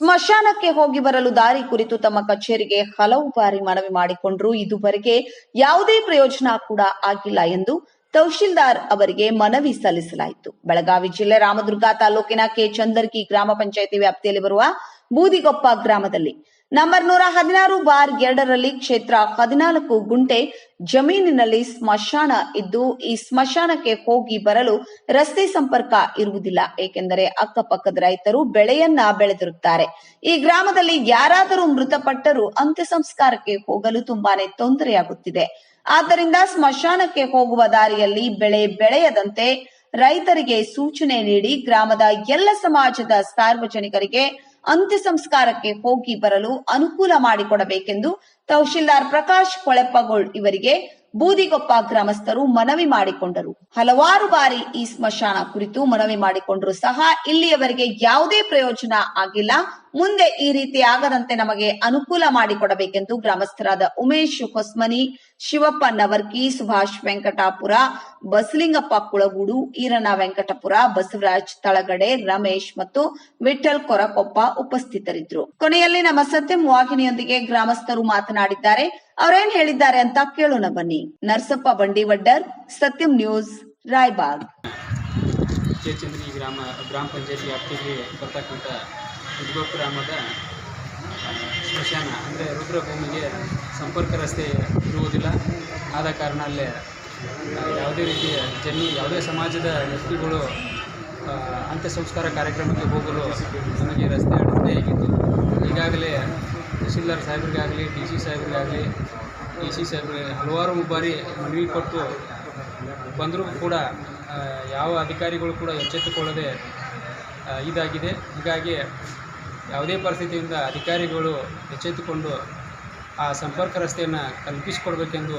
ಸ್ಮಶಾನಕ್ಕೆ ಹೋಗಿ ಬರಲು ದಾರಿ ಕುರಿತು ತಮ್ಮ ಕಚೇರಿಗೆ ಹಲವು ಬಾರಿ ಮನವಿ ಮಾಡಿಕೊಂಡ್ರು. ಇದುವರೆಗೆ ಯಾವುದೇ ಪ್ರಯೋಜನ ಕೂಡ ಆಗಿಲ್ಲ ಎಂದು ತಹಶೀಲ್ದಾರ್ ಅವರಿಗೆ ಮನವಿ ಸಲ್ಲಿಸಲಾಯಿತು. ಬೆಳಗಾವಿ ಜಿಲ್ಲೆ ರಾಮದುರ್ಗ ತಾಲೂಕಿನ ಕೆ ಚಂದರ್ಕಿ ಗ್ರಾಮ ಪಂಚಾಯಿತಿ ವ್ಯಾಪ್ತಿಯಲ್ಲಿ ಬರುವ ಬೂದಿಗೊಪ್ಪ ಗ್ರಾಮದಲ್ಲಿ ನಂಬರ್ ನೂರ ಹದಿನಾರು ಬಾರ್ ಎರಡರಲ್ಲಿ ಕ್ಷೇತ್ರ ಹದಿನಾಲ್ಕು ಗುಂಟೆ ಜಮೀನಿನಲ್ಲಿ ಸ್ಮಶಾನ ಇದ್ದು, ಈ ಸ್ಮಶಾನಕ್ಕೆ ಹೋಗಿ ಬರಲು ರಸ್ತೆ ಸಂಪರ್ಕ ಇರುವುದಿಲ್ಲ. ಏಕೆಂದರೆ ಅಕ್ಕಪಕ್ಕದ ರೈತರು ಬೆಳೆಯನ್ನ ಬೆಳೆದಿರುತ್ತಾರೆ. ಈ ಗ್ರಾಮದಲ್ಲಿ ಯಾರಾದರೂ ಮೃತಪಟ್ಟರೂ ಅಂತ್ಯ ಸಂಸ್ಕಾರಕ್ಕೆ ಹೋಗಲು ತುಂಬಾನೇ ತೊಂದರೆಯಾಗುತ್ತಿದೆ. ಆದ್ದರಿಂದ ಸ್ಮಶಾನಕ್ಕೆ ಹೋಗುವ ದಾರಿಯಲ್ಲಿ ಬೆಳೆ ಬೆಳೆಯದಂತೆ ರೈತರಿಗೆ ಸೂಚನೆ ನೀಡಿ ಗ್ರಾಮದ ಎಲ್ಲ ಸಮಾಜದ ಸಾರ್ವಜನಿಕರಿಗೆ ಅಂತ್ಯ ಸಂಸ್ಕಾರಕ್ಕೆ ಹೋಗಿ ಬರಲು ಅನುಕೂಲ ಮಾಡಿಕೊಡಬೇಕೆಂದು ತಹಶೀಲ್ದಾರ್ ಪ್ರಕಾಶ್ ಕೊಳೆಪ್ಪಗೋಳ್ ಇವರಿಗೆ ಬೂದಿಗೊಪ್ಪ ಗ್ರಾಮಸ್ಥರು ಮನವಿ ಮಾಡಿಕೊಂಡರು. ಹಲವಾರು ಬಾರಿ ಈ ಸ್ಮಶಾನ ಕುರಿತು ಮನವಿ ಮಾಡಿಕೊಂಡರೂ ಸಹ ಇಲ್ಲಿಯವರೆಗೆ ಯಾವುದೇ ಪ್ರಯೋಜನ ಆಗಿಲ್ಲ. ಮುಂದೆ ಈ ರೀತಿ ಆಗದಂತೆ ನಮಗೆ ಅನುಕೂಲ ಮಾಡಿಕೊಡಬೇಕೆಂದು ಗ್ರಾಮಸ್ಥರಾದ ಉಮೇಶ್ ಹೊಸ್ಮನಿ, ಶಿವಪ್ಪ ನವರ್ಕಿ, ಸುಭಾಷ್ ವೆಂಕಟಾಪುರ, ಬಸಲಿಂಗಪ್ಪ ಕುಳಗೂಡು, ಈರಣ್ಣ ವೆಂಕಟಪುರ, ಬಸವರಾಜ್ ತಳಗಡೆ, ರಮೇಶ್ ಮತ್ತು ವಿಠಲ್ ಕೊರಕೊಪ್ಪ ಉಪಸ್ಥಿತರಿದ್ದರು. ಕೊನೆಯಲ್ಲಿ ನಮ್ಮ ಸತ್ಯಂ ವಾಹಿನಿಯೊಂದಿಗೆ ಗ್ರಾಮಸ್ಥರು ಮಾತನಾಡಿದ್ದಾರೆ. ಅವರೇನ್ ಹೇಳಿದ್ದಾರೆ ಅಂತ ಕೇಳೋಣ ಬನ್ನಿ. ನರಸಪ್ಪ ಬಂಡಿವಡ್ಡರ್, ಸತ್ಯಂ ನ್ಯೂಸ್, ರಾಯ್ಬಾಗ್. ಚೇಚಂದ್ರಿ ಚಂದ್ರಿ ಗ್ರಾಮ ಗ್ರಾಮ ಪಂಚಾಯತಿ ವ್ಯಾಪ್ತಿಗೆ ಬರ್ತಕ್ಕಂಥ ಉದ್ಗೋಪ್ ಗ್ರಾಮದ ಸ್ಮಶಾನ, ಅಂದರೆ ರುದ್ರಭೂಮಿಗೆ ಸಂಪರ್ಕ ರಸ್ತೆ ಇರುವುದಿಲ್ಲ. ಆದ ಕಾರಣ ಅಲ್ಲೇ ಯಾವುದೇ ರೀತಿಯ ಜನ್ನಿ ಯಾವುದೇ ಸಮಾಜದ ವ್ಯಕ್ತಿಗಳು ಅಂತ್ಯ ಸಂಸ್ಕಾರ ಕಾರ್ಯಕ್ರಮಕ್ಕೆ ಹೋಗಲು ನಮಗೆ ರಸ್ತೆ ಆಗಿತ್ತು. ಈಗಾಗಲೇ ತಹಶೀಲ್ದಾರ್ ಸಾಹೇಬ್ರಿಗಾಗಲಿ, ಡಿ ಸಿ ಸಾಹೇಬ್ರಿಗಾಗಲಿ ಡಿ ಸಿ ಸಾಹೇಬ್ರಿಗೆ ಹಲವಾರು ಬಾರಿ ಮನವಿ ಕೊಟ್ಟು ಬಂದರೂ ಕೂಡ ಯಾವ ಅಧಿಕಾರಿಗಳು ಕೂಡ ಎಚ್ಚೆತ್ತುಕೊಳ್ಳದೆ ಇದಾಗಿದೆ. ಹೀಗಾಗಿ ಯಾವುದೇ ಪರಿಸ್ಥಿತಿಯಿಂದ ಅಧಿಕಾರಿಗಳು ಎಚ್ಚೆತ್ತುಕೊಂಡು ಆ ಸಂಪರ್ಕ ರಸ್ತೆಯನ್ನು ಕಲ್ಪಿಸಿಕೊಡ್ಬೇಕೆಂದು